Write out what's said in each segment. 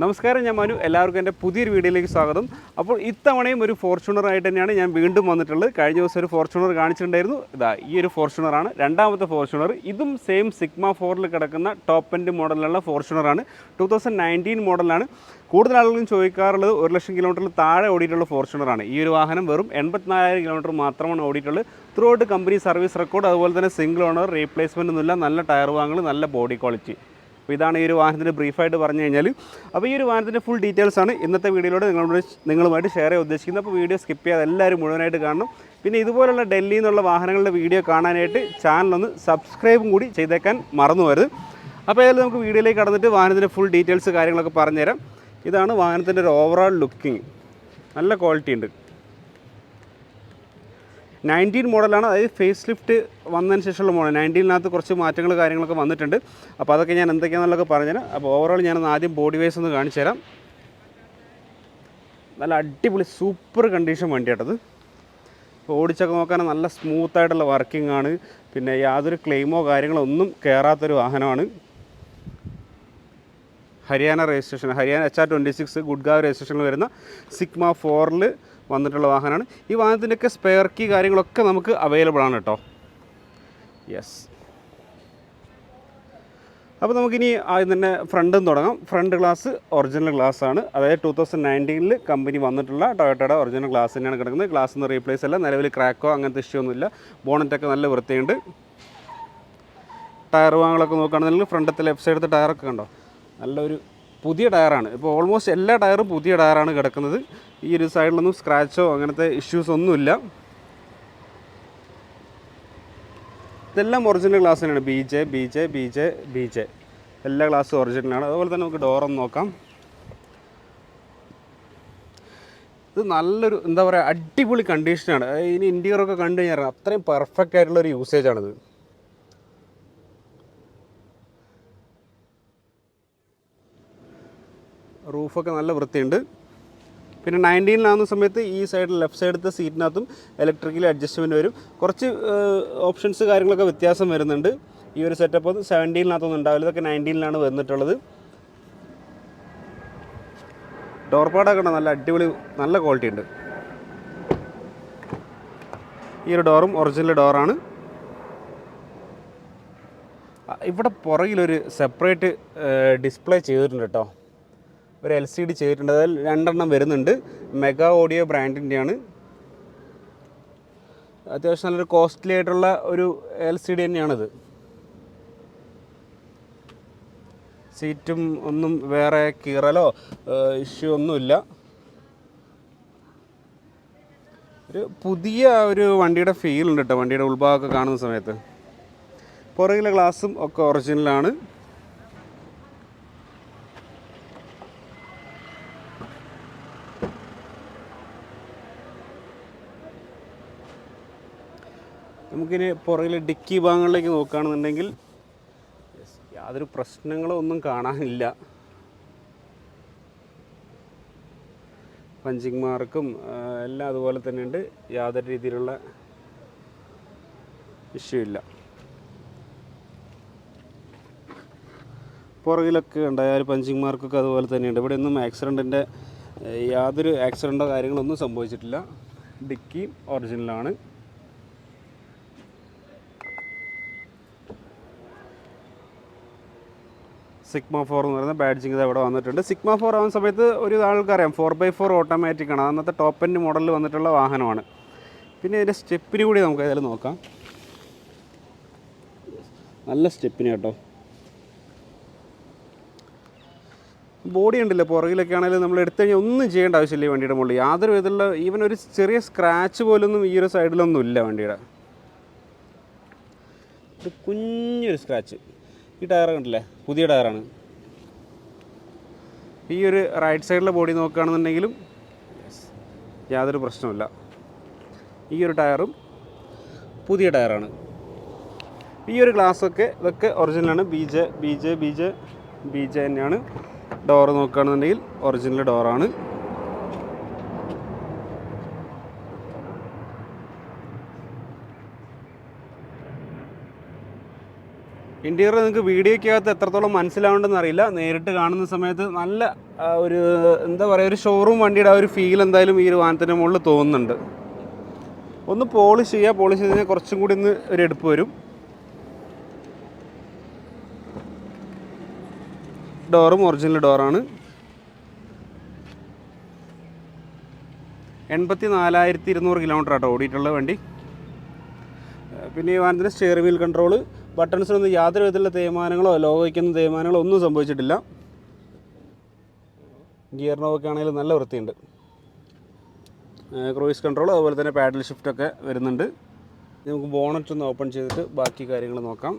നമസ്കാരം ഞാൻ മനു. എല്ലാവർക്കും എന്റെ പുതിയൊരു വീഡിയോയിലേക്ക് സ്വാഗതം. അപ്പോൾ ഇത്തവണയും ഒരു ഫോർച്യൂണറായിട്ട് തന്നെയാണ് ഞാൻ വീണ്ടും വന്നിട്ടുള്ളത്. കഴിഞ്ഞ ദിവസം ഒരു ഫോർച്യൂണർ കാണിച്ചിട്ടുണ്ടായിരുന്നു. ഇതാ ഈ ഒരു ഫോർച്യൂണറാണ്. രണ്ടാമത്തെ ഫോർച്യൂണർ. ഇതും സെയിം സിഗ്മ ഫോറിൽ കിടക്കുന്ന ടോപ്പ് എൻഡ് മോഡലിലുള്ള ഫോർച്യൂണറാണ്. ടൂ തൗസൻഡ് നയന്റീൻ മോഡലാണ് കൂടുതൽ ആളുകളും ചോദിക്കാറുള്ളത് ഒരു ലക്ഷം കിലോമീറ്ററിൽ താഴെ ഓടിയിട്ടുള്ള ഫോർച്യൂണറാണ്. ഈ ഒരു വാഹനം വെറും എൺപത്തിനാലായിരം കിലോമീറ്റർ മാത്രമാണ് ഓടിയിട്ടുള്ളത്. Throughout company service record അതുപോലെ തന്നെ സിംഗിൾ ഓണർ റീപ്ലേസ്മെന്റ് ഒന്നുമില്ല. നല്ല ടയർ വാങ്ങൽ നല്ല ബോഡി ക്വാളിറ്റി അപ്പോൾ ഇതാണ് ഈ ഒരു വാഹനത്തിന്റെ ബ്രീഫായിട്ട് പറഞ്ഞു കഴിഞ്ഞാൽ. അപ്പോൾ ഈ ഒരു വാഹനത്തിന്റെ ഫുൾ ഡീറ്റെയിൽസ് ആണ് ഇന്നത്തെ വീഡിയോയിലൂടെ നിങ്ങളോട് നിങ്ങളുമായിട്ട് ഷെയർ ചെയ്യാൻ ഉദ്ദേശിക്കുന്നത്. അപ്പോൾ വീഡിയോ സ്കിപ്പ് ചെയ്യാതെ എല്ലാവരും മുഴുവനായിട്ട് കാണണം. പിന്നെ ഇതുപോലുള്ള ഡൽഹിയിൽ നിന്നുള്ള വാഹനങ്ങളുടെ വീഡിയോ കാണാനായിട്ട് ചാനലൊന്ന് സബ്സ്ക്രൈബും കൂടി ചെയ്തേക്കാൻ മറന്നു വരുത് അപ്പോൾ ഏതായാലും നമുക്ക് വീഡിയോയിലേക്ക് കടന്നിട്ട് വാഹനത്തിന്റെ ഫുൾ ഡീറ്റെയിൽസ് കാര്യങ്ങളൊക്കെ പറഞ്ഞുതരാം. ഇതാണ് വാഹനത്തിന്റെ ഒരു ഓവറോൾ ലുക്കിംഗ് നല്ല ക്വാളിറ്റി ഉണ്ട്. നയന്റീൻ മോഡലാണ്. അതായത് ഫേസ് ലിഫ്റ്റ് വന്നതിന് ശേഷമുള്ള മോഡൽ. നയന്റീനകത്ത് കുറച്ച് മാറ്റങ്ങൾ കാര്യങ്ങളൊക്കെ വന്നിട്ടുണ്ട്. അപ്പോൾ അതൊക്കെ ഞാൻ എന്തൊക്കെയാണെന്നുള്ളതൊക്കെ പറഞ്ഞുതരാം. അപ്പോൾ ഓവറോൾ ഞാനൊന്ന് ആദ്യം ബോഡി വൈസ് ഒന്ന് കാണിച്ചു തരാം. നല്ല അടിപൊളി സൂപ്പർ കണ്ടീഷൻ വണ്ടിയാട്ടത് ഓടിച്ചൊക്കെ നോക്കാൻ നല്ല സ്മൂത്തായിട്ടുള്ള വർക്കിംഗ് ആണ്. പിന്നെ യാതൊരു ക്ലെയിമോ കാര്യങ്ങളോ ഒന്നും കയറാത്തൊരു വാഹനമാണ്. Haryana registration Haryana H R twenty six Gurgaon രജിസ്ട്രേഷനിൽ വരുന്ന സിഗ്മ ഫോറിൽ വന്നിട്ടുള്ള വാഹനമാണ്. ഈ വാഹനത്തിന്റെയൊക്കെ സ്പെയർ കീ കാര്യങ്ങളൊക്കെ നമുക്ക് അവൈലബിൾ ആണ് കേട്ടോ യെസ് അപ്പോൾ നമുക്കിനി ആദ്യം തന്നെ ഫ്രണ്ടും തുടങ്ങാം. ഫ്രണ്ട് ഗ്ലാസ് ഒറിജിനൽ ഗ്ലാസ് ആണ്. അതായത് ടൂ തൗസൻഡ് നയന്റീനിൽ കമ്പനി വന്നിട്ടുള്ള ടൊയോട്ടയുടെ ഒറിജിനൽ ഗ്ലാസ് തന്നെയാണ് കിടക്കുന്നത്. ഗ്ലാസ് ഒന്ന് റീപ്ലേസ് അല്ല. നിലവിൽ ക്രാക്കോ അങ്ങനത്തെ ഇഷ്യൂ ഒന്നുമില്ല ബോണറ്റൊക്കെ നല്ല വൃത്തിയുണ്ട്. ടയർ വാങ്ങുകളൊക്കെ നോക്കുകയാണെന്നുണ്ടെങ്കിൽ ഫ്രണ്ടത്തെ ലെഫ്റ്റ് സൈഡത്തെ ടയറൊക്കെ കണ്ടോ? നല്ലൊരു പുതിയ ടയറാണ്. ഇപ്പോൾ ഓൾമോസ്റ്റ് എല്ലാ ടയറും പുതിയ ടയറാണ് കിടക്കുന്നത്. ഈ ഒരു സൈഡിലൊന്നും സ്ക്രാച്ചോ അങ്ങനത്തെ ഇഷ്യൂസ് ഒന്നുമില്ല. ഇതെല്ലാം ഒറിജിനൽ ഗ്ലാസ് തന്നെയാണ്. B J B J B J B J എല്ലാ ഗ്ലാസ്സും ഒറിജിനലാണ് അതുപോലെ തന്നെ നമുക്ക് ഡോറൊന്ന് നോക്കാം. ഇത് നല്ലൊരു എന്താ പറയുക അടിപൊളി കണ്ടീഷനാണ് ഇനി ഇന്റീരിയറൊക്കെ കണ്ടു കഴിഞ്ഞാൽ അത്രയും പെർഫെക്റ്റ് ആയിട്ടുള്ള ഒരു യൂസേജാണിത് റൂഫൊക്കെ നല്ല വൃത്തിയുണ്ട്. പിന്നെ നയന്റീനിലാവുന്ന സമയത്ത് ഈ സൈഡ് ലെഫ്റ്റ് സൈഡത്തെ സീറ്റിനകത്തും ഇലക്ട്രിക്കലി അഡ്ജസ്റ്റ്മെന്റ് വരും. കുറച്ച് ഓപ്ഷൻസ് കാര്യങ്ങളൊക്കെ വ്യത്യാസം വരുന്നുണ്ട്. ഈ ഒരു സെറ്റപ്പ് അത് സെവന്റീനിനകത്തൊന്നും ഉണ്ടാവില്ല. ഇതൊക്കെ നയന്റീനിലാണ് വന്നിട്ടുള്ളത്. ഡോർ പാഡൊക്കെ ഉണ്ട്. നല്ല അടിപൊളി നല്ല ക്വാളിറ്റി ഉണ്ട്. ഈ ഒരു ഡോറും ഒറിജിനൽ ഡോറാണ് ഇവിടെ പുറകിലൊരു സെപ്പറേറ്റ് ഡിസ്പ്ലേ ചെയ്തിട്ടുണ്ട് കേട്ടോ ഒരു എൽ സി ഡി ചെയ്തിട്ടുണ്ട്. അതിൽ രണ്ടെണ്ണം വരുന്നുണ്ട്. മെഗാ ഓഡിയോ ബ്രാൻഡിന്റെയാണ് അത്യാവശ്യം നല്ലൊരു കോസ്റ്റ്ലി ആയിട്ടുള്ള ഒരു എൽ സി ഡി തന്നെയാണിത്. സീറ്റും ഒന്നും വേറെ കീറലോ ഇഷ്യൂ ഒന്നുമില്ല. ഒരു പുതിയ ഒരു വണ്ടിയുടെ ഫീൽ ഉണ്ട് കേട്ടോ വണ്ടിയുടെ ഉൾഭാഗമൊക്കെ കാണുന്ന സമയത്ത്. പുറകിലെ ഗ്ലാസും ഒക്കെ ഒറിജിനലാണ് നമുക്കിനി പുറകിലെ ഡിക്കി ഭാഗങ്ങളിലേക്ക് നോക്കുകയാണെന്നുണ്ടെങ്കിൽ യാതൊരു പ്രശ്നങ്ങളോ ഒന്നും കാണാനില്ല. പഞ്ചിങ് മാർക്കും എല്ലാം അതുപോലെ തന്നെയുണ്ട്. യാതൊരു രീതിയിലുള്ള ഇഷ്യൂ ഇല്ല. പുറകിലൊക്കെ ഉണ്ടായ പഞ്ചിങ് മാർക്കൊക്കെ അതുപോലെ തന്നെയുണ്ട്. ഇവിടെ ഒന്നും ആക്സിഡന്റിന്റെ യാതൊരു ആക്സിഡന്റോ കാര്യങ്ങളൊന്നും സംഭവിച്ചിട്ടില്ല. ഡിക്കി ഒറിജിനലാണ്. സിഗ്മ ഫോർ എന്ന് പറയുന്ന ബാഡ്ജിങ് ഇത് ഇവിടെ വന്നിട്ടുണ്ട്. സിഗ്മ ഫോർ ആവുന്ന സമയത്ത് ഒരു ആൾക്കറിയാം. ഫോർ ബൈ ഫോർ ഓട്ടോമാറ്റിക് ആണ്. അന്നത്തെ ടോപ്പ് എൻഡ് മോഡലിൽ വന്നിട്ടുള്ള വാഹനമാണ്. പിന്നെ ഇതിന്റെ സ്റ്റെപ്പിന് കൂടി നമുക്ക് ഏതായാലും നോക്കാം. നല്ല സ്റ്റെപ്പിന് കേട്ടോ. ബോഡി ഉണ്ടല്ലോ? പുറകിലൊക്കെ ആണെങ്കിലും നമ്മൾ എടുത്തു കഴിഞ്ഞാൽ ഒന്നും ചെയ്യേണ്ട ആവശ്യമില്ല ഈ വണ്ടിയുടെ മുകളിൽ. യാതൊരു വിധത്തിലുള്ള ഈവൻ ഒരു ചെറിയ സ്ക്രാച്ച് പോലൊന്നും ഈ ഒരു സൈഡിലൊന്നും ഇല്ല വണ്ടിയുടെ. ഒരു കുഞ്ഞൊരു സ്ക്രാച്ച് ഈ ടയർ കണ്ടില്ലേ? പുതിയ ടയറാണ്. ഈ ഒരു റൈറ്റ് സൈഡിലെ ബോഡി നോക്കുകയാണെന്നുണ്ടെങ്കിലും യാതൊരു പ്രശ്നമില്ല ഈ ഒരു ടയറും പുതിയ ടയറാണ്. ഈ ഒരു ഗ്ലാസ്സൊക്കെ ഇതൊക്കെ ഒറിജിനലാണ് B J B J B J B J തന്നെയാണ്. ഡോറ് നോക്കുകയാണെന്നുണ്ടെങ്കിൽ ഒറിജിനൽ ഡോറാണ് ഇന്റീരിയർ നിങ്ങൾക്ക് വീഡിയോയ്ക്കകത്ത് എത്രത്തോളം മനസ്സിലാവുണ്ടെന്ന് അറിയില്ല. നേരിട്ട് കാണുന്ന സമയത്ത് നല്ല ഒരു എന്താ പറയുക ഒരു ഷോറൂം വണ്ടിയുടെ ആ ഒരു ഫീൽ എന്തായാലും ഈ ഒരു വാഹനത്തിന്റെ മുകളിൽ തോന്നുന്നുണ്ട്. ഒന്ന് പോളിഷ് ചെയ്യുക. പോളിഷ് ചെയ്ത് കുറച്ചും കൂടി ഒന്ന് ഒരു എടുപ്പ് വരും. ഡോറും ഒറിജിനൽ ഡോറാണ് എൺപത്തി നാലായിരത്തി ഇരുന്നൂറ് കിലോമീറ്റർ ആട്ടോ ഓടിയിട്ടുള്ള വണ്ടി. പിന്നെ ഈ വാഹനത്തിന്റെ സ്റ്റിയറിംഗ് വീൽ കൺട്രോൾ ബട്ടൺസിനൊന്നും യാതൊരു വിധത്തിലുള്ള തേയ്മാനങ്ങളോ ലോഗോയ്ക്കൊന്നും തേയ്മാനങ്ങളോ ഒന്നും സംഭവിച്ചിട്ടില്ല. ഗിയർ നോവൊക്കെ ആണെങ്കിൽ നല്ല വൃത്തിയുണ്ട്. ക്രൂയിസ് കൺട്രോൾ അതുപോലെ തന്നെ പാഡൽ ഷിഫ്റ്റ് ഒക്കെ വരുന്നുണ്ട്. നമുക്ക് ബോണറ്റ് ഒന്ന് ഓപ്പൺ ചെയ്തിട്ട് ബാക്കി കാര്യങ്ങൾ നോക്കാം.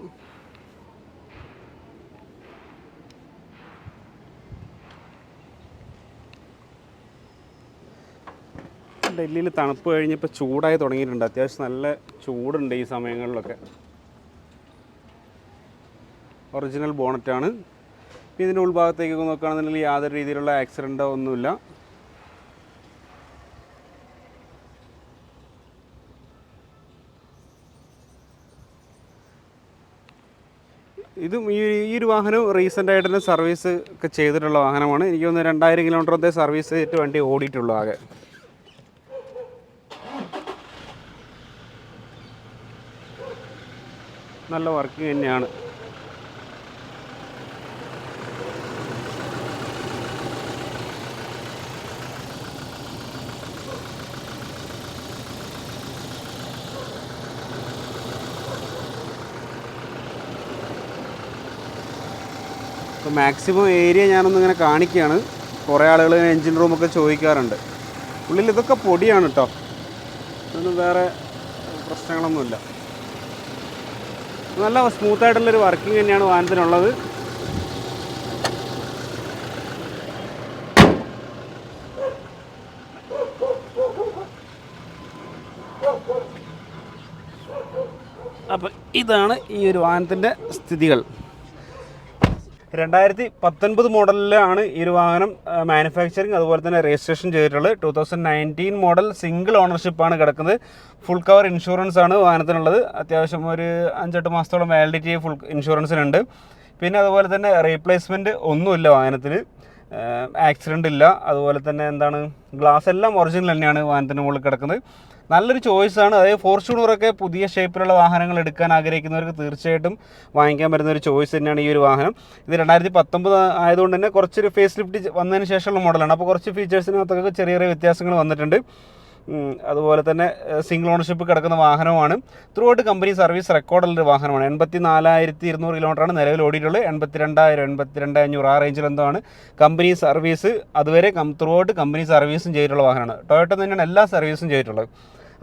ഡൽഹിയിൽ തണുപ്പ് കഴിഞ്ഞപ്പോൾ ചൂടായി തുടങ്ങിയിട്ടുണ്ട്. അത്യാവശ്യം നല്ല ചൂടുണ്ട് ഈ സമയങ്ങളിലൊക്കെ. ഒറിജിനൽ ബോണറ്റാണ്. ഇതിന്റെ ഉൾഭാഗത്തേക്ക് നോക്കുകയാണെന്നുണ്ടെങ്കിൽ യാതൊരു രീതിയിലുള്ള ആക്സിഡന്റോ ഒന്നുമില്ല. ഇതും ഈ ഈ ഒരു വാഹനം റീസെന്റ് ആയിട്ട് തന്നെ സർവീസ് ഒക്കെ ചെയ്തിട്ടുള്ള വാഹനമാണ്. എനിക്ക് തോന്നുന്നു രണ്ടായിരം കിലോമീറ്ററത്തെ സർവീസ് ചെയ്തിട്ട് വണ്ടി ഓടിയിട്ടുള്ളൂ ആകെ. നല്ല വർക്കിംഗ് തന്നെയാണ്. ഇപ്പോൾ മാക്സിമം ഏരിയ ഞാനൊന്ന് ഇങ്ങനെ കാണിക്കുകയാണ്. കുറേ ആളുകൾ എൻജിൻ റൂമൊക്കെ ചോദിക്കാറുണ്ട്. ഉള്ളിൽ ഇതൊക്കെ പൊടിയാണ് കേട്ടോ ഇതൊന്നും വേറെ പ്രശ്നങ്ങളൊന്നുമില്ല. നല്ല സ്മൂത്തായിട്ടുള്ളൊരു വർക്കിംഗ് തന്നെയാണ് വാഹനത്തിനുള്ളത് അപ്പം ഇതാണ് ഈ ഒരു വാഹനത്തിന്റെ സ്ഥിതികൾ. രണ്ടായിരത്തി പത്തൊൻപത് മോഡലിലാണ് ഈ ഒരു വാഹനം മാനുഫാക്ചറിങ് അതുപോലെ തന്നെ രജിസ്ട്രേഷൻ ചെയ്തിട്ടുള്ളത്. Two thousand nineteen model single ഓണർഷിപ്പാണ് കിടക്കുന്നത്. ഫുൾ കവർ ഇൻഷുറൻസ് ആണ് വാഹനത്തിനുള്ളത്. അത്യാവശ്യം ഒരു അഞ്ചെട്ട് മാസത്തോളം വാലിഡിറ്റി ഫുൾ ഇൻഷുറൻസിനുണ്ട് പിന്നെ അതുപോലെ തന്നെ റീപ്ലേസ്മെന്റ് ഒന്നുമില്ല വാഹനത്തിന്. ആക്സിഡന്റ് ഇല്ല. അതുപോലെ തന്നെ എന്താണ് ഗ്ലാസ് എല്ലാം ഒറിജിനൽ തന്നെയാണ് വാഹനത്തിന് മുകളിൽ കിടക്കുന്നത്. നല്ലൊരു ചോയ്സാണ് അതായത് ഫോർച്യൂണറൊക്കെ പുതിയ ഷേപ്പിലുള്ള വാഹനങ്ങൾ എടുക്കാൻ ആഗ്രഹിക്കുന്നവർക്ക് തീർച്ചയായിട്ടും വാങ്ങിക്കാൻ പറ്റുന്ന ഒരു ചോയ്സ് തന്നെയാണ് ഈ ഒരു വാഹനം. ഇത് രണ്ടായിരത്തി പത്തൊമ്പത് ആയതുകൊണ്ട് തന്നെ കുറച്ചൊരു ഫേസ് ലിഫ്റ്റ് വന്നതിന് ശേഷമുള്ള മോഡലാണ് അപ്പോൾ കുറച്ച് ഫീച്ചേഴ്സിനകത്തൊക്കെ ചെറിയ ചെറിയ വ്യത്യാസങ്ങൾ വന്നിട്ടുണ്ട്. അതുപോലെ തന്നെ സിംഗിൾ ഓണർഷിപ്പ് കിടക്കുന്ന വാഹനമാണ് ത്രൂ ഔട്ട് കമ്പനി സർവീസ് റെക്കോർഡുള്ള ഒരു വാഹനമാണ്. എൺപത്തി നാലായിരത്തി ഇരുന്നൂറ് കിലോമീറ്ററാണ് നിലവിൽ ഓടിയിട്ടുള്ളത്. എൺപത്തി രണ്ടായിരം എൺപത്തി രണ്ട് അഞ്ഞൂറ് ആ റേഞ്ചിൽ എന്താണ് കമ്പനി സർവീസ് അതുവരെ ത്രൂ ഔട്ട് കമ്പനി സർവീസും ചെയ്തിട്ടുള്ള വാഹനമാണ്. ടൊയോട്ട തന്നെയാണ് എല്ലാ സർവീസും ചെയ്തിട്ടുള്ളത്.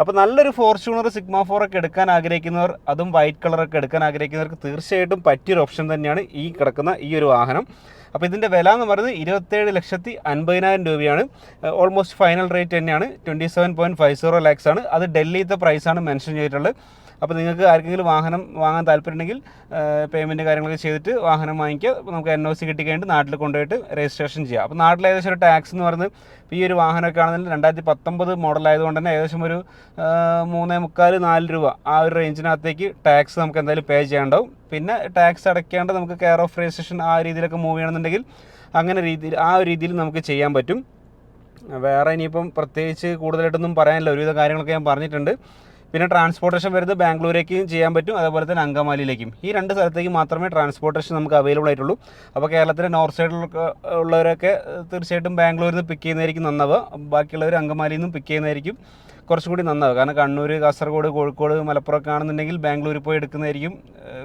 അപ്പോൾ നല്ലൊരു ഫോർച്യൂണർ സിഗ്മ ഫോർ ഒക്കെ എടുക്കാൻ ആഗ്രഹിക്കുന്നവർ അതും വൈറ്റ് കളറൊക്കെ എടുക്കാൻ ആഗ്രഹിക്കുന്നവർക്ക് തീർച്ചയായിട്ടും പറ്റിയൊരു ഓപ്ഷൻ തന്നെയാണ് ഈ കിടക്കുന്ന ഈ ഒരു വാഹനം. അപ്പോൾ ഇതിന്റെ വില എന്ന് പറയുന്നത് ഇരുപത്തേഴ് ലക്ഷത്തി അൻപതിനായിരം രൂപയാണ്. ഓൾമോസ്റ്റ് ഫൈനൽ റേറ്റ് തന്നെയാണ്. Twenty seven point five zero lakhs ആണ്. അത് ഡൽഹിയിലത്തെ പ്രൈസാണ് മെൻഷൻ ചെയ്തിട്ടുള്ളത്. അപ്പോൾ നിങ്ങൾക്ക് ആർക്കെങ്കിലും വാഹനം വാങ്ങാൻ താല്പര്യമുണ്ടെങ്കിൽ പേയ്മെന്റ് കാര്യങ്ങളൊക്കെ ചെയ്തിട്ട് വാഹനം വാങ്ങിക്കുക. നമുക്ക് എൻ ഒ സി കിട്ടിക്കഴിഞ്ഞിട്ട് നാട്ടിൽ കൊണ്ടുപോയിട്ട് രജിസ്ട്രേഷൻ ചെയ്യുക അപ്പോൾ നാട്ടിൽ ഏകദേശം ഒരു ടാക്സ് എന്ന് പറയുന്നത് ഈ ഒരു വാഹനമൊക്കെ ആണെന്നുണ്ടെങ്കിൽ രണ്ടായിരത്തി പത്തൊമ്പത് മോഡലായതുകൊണ്ട് തന്നെ ഏകദേശം ഒരു മൂന്നേ മുക്കാൽ നാല് രൂപ ആ ഒരു റേഞ്ചിനകത്തേക്ക് ടാക്സ് നമുക്ക് എന്തായാലും പേ ചെയ്യേണ്ടാവും പിന്നെ ടാക്സ് അടയ്ക്കാണ്ട് നമുക്ക് കെയർ ഓഫ് രജിസ്ട്രേഷൻ ആ രീതിയിലൊക്കെ മൂവ് ചെയ്യണമെന്നുണ്ടെങ്കിൽ അങ്ങനെ രീതിയിൽ ആ ഒരു രീതിയിൽ നമുക്ക് ചെയ്യാൻ പറ്റും. വേറെ ഇനിയിപ്പം പ്രത്യേകിച്ച് കൂടുതലായിട്ടൊന്നും പറയാനില്ല. ഒരുവിധ കാര്യങ്ങളൊക്കെ ഞാൻ പറഞ്ഞിട്ടുണ്ട്. പിന്നെ ട്രാൻസ്പോർട്ടേഷൻ വരുന്നത് ബാംഗ്ലൂരേക്കും ചെയ്യാൻ പറ്റും അതേപോലെ തന്നെ അങ്കമാലിയിലേക്കും. ഈ രണ്ട് സ്ഥലത്തേക്ക് മാത്രമേ ട്രാൻസ്പോർട്ടേഷൻ നമുക്ക് അവൈലബിൾ ആയിട്ടുള്ളൂ. അപ്പോൾ കേരളത്തിലെ നോർത്ത് സൈഡിലൊക്കെ ഉള്ളവരൊക്കെ തീർച്ചയായിട്ടും ബാംഗ്ലൂരിൽ നിന്ന് പിക്ക് ചെയ്യുന്നതായിരിക്കും നന്നാവുക. ബാക്കിയുള്ളവർ അങ്കമാലിയിൽ നിന്നും പിക്ക് ചെയ്യുന്നതായിരിക്കും കുറച്ചുകൂടി നന്നാവ് കാരണം കണ്ണൂർ കാസർഗോഡ് കോഴിക്കോട് മലപ്പുറം ഒക്കെ ആണെന്നുണ്ടെങ്കിൽ ബാംഗ്ലൂരിൽ പോയി എടുക്കുന്നതായിരിക്കും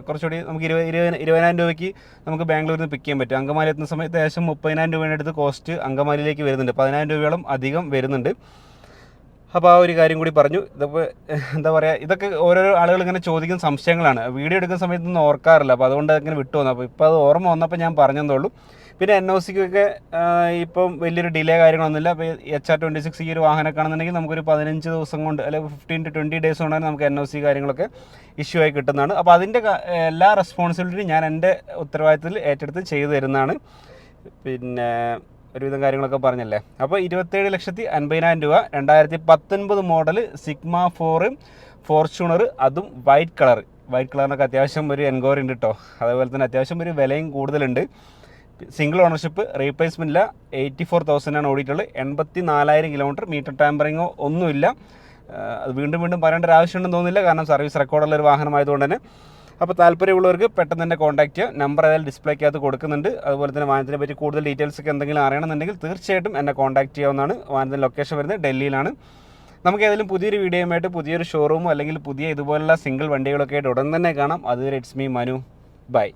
കുറച്ചുകൂടി നമുക്ക് ഇരുപത് ഇരുപത് ഇരുപതിനായിരം രൂപയ്ക്ക് നമുക്ക് ബാംഗ്ലൂരിൽ നിന്ന് പിക്ക് ചെയ്യാൻ പറ്റും. അങ്കമാലി എത്തുന്ന സമയത്ത് ഏകദേശം മുപ്പതിനായിരം രൂപയുടെ അടുത്ത് കോസ്റ്റ് അങ്കമാലിയിലേക്ക് വരുന്നുണ്ട്. പതിനായിരം രൂപയോളം അധികം വരുന്നുണ്ട്. അപ്പോൾ ആ ഒരു കാര്യം കൂടി പറഞ്ഞു. ഇതിപ്പോൾ എന്താ പറയുക ഇതൊക്കെ ഓരോ ആളുകൾ ഇങ്ങനെ ചോദിക്കുന്ന സംശയങ്ങളാണ്. വീഡിയോ എടുക്കുന്ന സമയത്തൊന്നും ഓർക്കാറില്ല. അപ്പോൾ അതുകൊണ്ട് അങ്ങനെ വിട്ടു വന്നു. അപ്പോൾ ഇപ്പോൾ അത് ഓർമ്മ വന്നപ്പോൾ ഞാൻ പറഞ്ഞതേ പിന്നെ എൻ ഒ സിക്കൊക്കെ ഇപ്പം വലിയൊരു ഡിലേ കാര്യങ്ങളൊന്നുമില്ല. അപ്പോൾ എച്ച് ആർ ട്വന്റി സിക്സ് ഈ ഒരു വാഹനമൊക്കെ ആണെന്നുണ്ടെങ്കിൽ നമുക്കൊരു പതിനഞ്ച് ദിവസം കൊണ്ട് അല്ലെങ്കിൽ ഫിഫ്റ്റീൻ ടു ട്വന്റി ഡേയ്സ് കൊണ്ടാണ് നമുക്ക് എൻ ഒ സി കാര്യങ്ങളൊക്കെ ഇഷ്യൂ ആയി കിട്ടുന്നതാണ്. അപ്പോൾ അതിന്റെ എല്ലാ റെസ്പോൺസിബിലിറ്റിയും ഞാൻ എന്റെ ഉത്തരവാദിത്തത്തിൽ ഏറ്റെടുത്ത് ചെയ്തു തരുന്നതാണ്. പിന്നെ ഒരുവിധം കാര്യങ്ങളൊക്കെ പറഞ്ഞല്ലേ? അപ്പോൾ ഇരുപത്തേഴ് ലക്ഷത്തി അൻപതിനായിരം രൂപ രണ്ടായിരത്തി പത്തൊൻപത് മോഡൽ സിഗ്മ ഫോറ് ഫോർച്യൂണർ അതും വൈറ്റ് കളർ വൈറ്റ് കളറിനൊക്കെ അത്യാവശ്യം ഒരു എൻക്വയറി ഉണ്ട് കേട്ടോ അതേപോലെ തന്നെ അത്യാവശ്യം ഒരു വിലയും കൂടുതലുണ്ട്. സിംഗിൾ ഓണർഷിപ്പ് റീപ്ലേസ്മെന്റ് ഇല്ല എയ്റ്റി ഫോർ തൗസൻഡ് ആണ് ഓടിയിട്ടുള്ളത്. എൺപത്തി നാലായിരം കിലോമീറ്റർ മീറ്റർ ടാമ്പറിങ്ങോ ഒന്നുമില്ല. അത് വീണ്ടും വീണ്ടും പറയേണ്ട ഒരു ആവശ്യമുണ്ടെന്ന് തോന്നുന്നില്ല. കാരണം സർവീസ് റെക്കോർഡുള്ള ഒരു വാഹനമായതുകൊണ്ട് തന്നെ. അപ്പോൾ താല്പര്യമുള്ളവർക്ക് പെട്ടെന്ന് തന്നെ കോൺടാക്ട് ചെയ്യുക. നമ്പർ ഏതായാലും ഡിസ്പ്ലേക്കകത്ത് കൊടുക്കുന്നുണ്ട്. അതുപോലെ തന്നെ വാഹനത്തിനെ പറ്റി കൂടുതൽ ഡീറ്റെയിൽസ് ഒക്കെ എന്തെങ്കിലും അറിയണമെന്നുണ്ടെങ്കിൽ തീർച്ചയായിട്ടും എന്നെ കോൺടാക്ട് ചെയ്യാവുന്നതാണ്. വാഹനത്തിന്റെ ലൊക്കേഷൻ വരുന്നത് ഡൽഹിയിലാണ്. നമുക്ക് ഏതെങ്കിലും പുതിയൊരു വീഡിയോയുമായിട്ട് പുതിയൊരു ഷോറൂമോ അല്ലെങ്കിൽ പുതിയ ഇതുപോലുള്ള സിംഗിൾ വണ്ടികളൊക്കെ ആയിട്ട് ഉടൻ തന്നെ കാണാം. അതുവരെ ഇറ്റ്സ് മീ മനു ബൈ